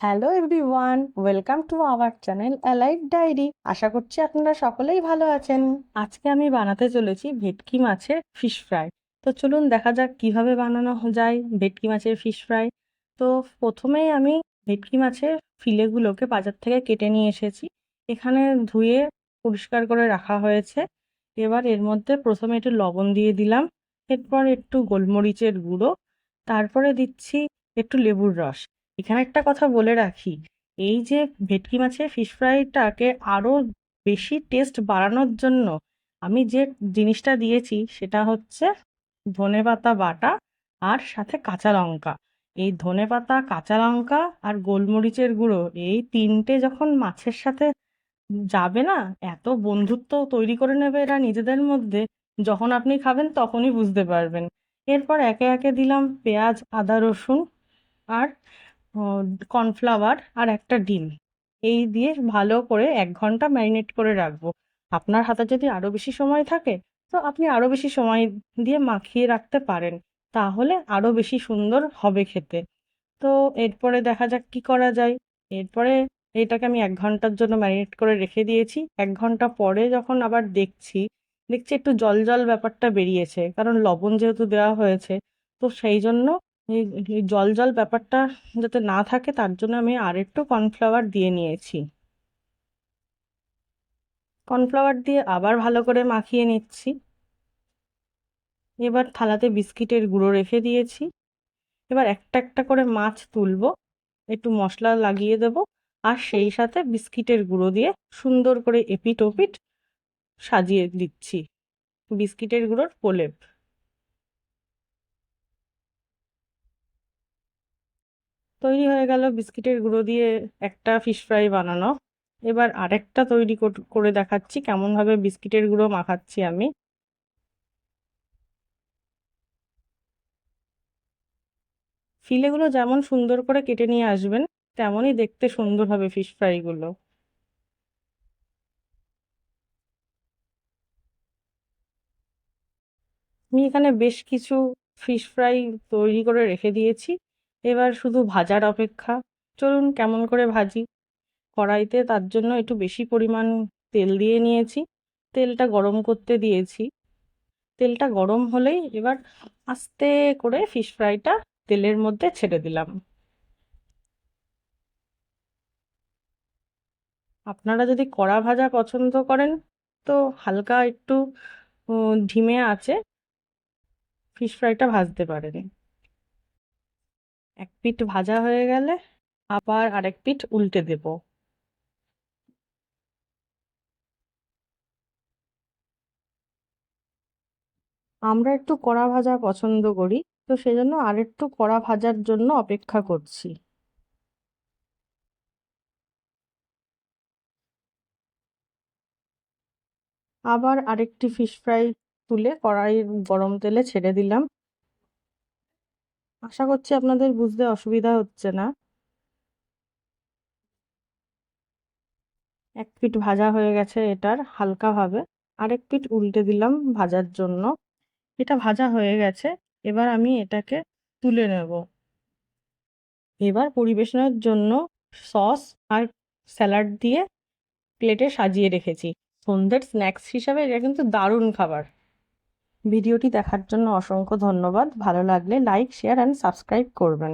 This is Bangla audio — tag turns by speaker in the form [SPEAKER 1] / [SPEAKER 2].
[SPEAKER 1] Hello everyone, welcome to our channel allied diary. আশা করছি আপনারা সকলেই ভালো আছেন। আজকে আমি বানাতে চলেছি ভেটকি মাছের ফিশ ফ্রাই। তো চলুন দেখা যাক কীভাবে বানানো যায় ভেটকি মাছের ফিশ ফ্রাই। তো প্রথমেই আমি ভেটকি মাছের ফিলেগুলোকে বাজার থেকে কেটে নিয়ে এসেছি। এখানে ধুয়ে পরিষ্কার করে রাখা হয়েছে। এবার এর মধ্যে প্রথমে একটু লবণ দিয়ে দিলাম। এরপর একটু গোলমরিচের গুঁড়ো। তারপরে দিচ্ছি একটু লেবুর রস। এখানে একটা কথা বলে রাখি, এই যে ভেটকি মাছের ফিশ ফ্রাইটাকে আরও বেশি টেস্ট বাড়ানোর জন্য আমি যে জিনিসটা দিয়েছি সেটা হচ্ছে ধনেপাতা বাটা আর সাথে কাঁচা লঙ্কা। এই ধনেপাতা কাঁচা লঙ্কা আর গোলমরিচের গুঁড়ো এই তিনটে যখন মাছের সাথে যাবে না, এত বন্ধুত্ব তৈরি করে নেবে এরা নিজেদের মধ্যে, যখন আপনি খাবেন তখনই বুঝতে পারবেন। এরপর একে একে দিলাম পেঁয়াজ, আদা, রসুন আর কর্নফ্লাওয়ার আর একটা ডিম। এই দিয়ে ভালো করে এক ঘণ্টা ম্যারিনেট করে রাখব। আপনার হাতে যদি আরও বেশি সময় থাকে, তো আপনি আরও বেশি সময় দিয়ে মাখিয়ে রাখতে পারেন। তাহলে আরও বেশি সুন্দর হবে খেতে। তো এরপরে দেখা যাক কি করা যায়। এরপরে এটাকে আমি এক ঘণ্টার জন্য ম্যারিনেট করে রেখে দিয়েছি। এক ঘণ্টা পরে যখন আবার দেখছি দেখছি একটু জল জল ব্যাপারটা বেরিয়েছে। কারণ লবণ যেহেতু দেওয়া হয়েছে, তো সেই জন্য এই জল জল ব্যাপারটা যাতে না থাকে, তার জন্য আমি আর একটু কর্নফ্লাওয়ার দিয়ে নিয়েছি। কর্নফ্লাওয়ার দিয়ে আবার ভালো করে মাখিয়ে নিচ্ছি। এবার থালাতে বিস্কিটের গুঁড়ো রেখে দিয়েছি। এবার একটা একটা করে মাছ তুলবো, একটু মশলা লাগিয়ে দেব, আর সেই সাথে বিস্কিটের গুঁড়ো দিয়ে সুন্দর করে এপিট ওপিট সাজিয়ে দিচ্ছি। বিস্কিটের গুঁড়োর প্রলেপ। তৈরি হয়ে গেল বিস্কিটের গুঁড়ো দিয়ে একটা ফিশ ফ্রাই বানানো। এবার আরেকটা তৈরি করে দেখাচ্ছি কেমনভাবে বিস্কিটের গুঁড়ো মাখাচ্ছি আমি। ফিলেগুলো যেমন সুন্দর করে কেটে নিয়ে আসবেন, তেমনই দেখতে সুন্দর হবে ফিশ ফ্রাইগুলো আমি এখানে বেশ কিছু ফিশ ফ্রাই তৈরি করে রেখে দিয়েছি। এবার শুধু ভাজার অপেক্ষা। চলুন কেমন করে ভাজি। কড়াইতে তার জন্য একটু বেশি পরিমাণ তেল দিয়ে নিয়েছি। তেলটা গরম করতে দিয়েছি। তেলটা গরম হলেই এবার আস্তে করে ফিশ ফ্রাইটা তেলের মধ্যে ছেড়ে দিলাম। আপনারা যদি কড়া ভাজা পছন্দ করেন, তো হালকা একটু ধিমে আছে ফিশ ফ্রাইটা ভাজতে পারেন। এক পিঠ ভাজা হয়ে গেলে আবার আরেক পিঠ উল্টে দেব। আমরা একটু কড়া ভাজা পছন্দ করি, তো সেজন্য আর একটু কড়া ভাজার জন্য অপেক্ষা করছি। আবার আরেকটি ফিশ ফ্রাই তুলে কড়াই গরম তেলে ছেড়ে দিলাম। আশা করছি আপনাদের বুঝতে অসুবিধা হচ্ছে না। এক পিঠ ভাজা হয়ে গেছে এটার হালকাভাবে, আরেক পিঠ উল্টে দিলাম ভাজার জন্য। এটা ভাজা হয়ে গেছে, এবার আমি এটাকে তুলে নেব। এবার পরিবেশনের জন্য সস আর স্যালাড দিয়ে প্লেটে সাজিয়ে রেখেছি। সন্ধ্যের স্ন্যাক্স হিসাবে এটা কিন্তু দারুণ খাবার। ভিডিওটি দেখার জন্য অসংখ্য ধন্যবাদ। ভালো লাগলে লাইক শেয়ার অ্যান্ড সাবস্ক্রাইব করবেন।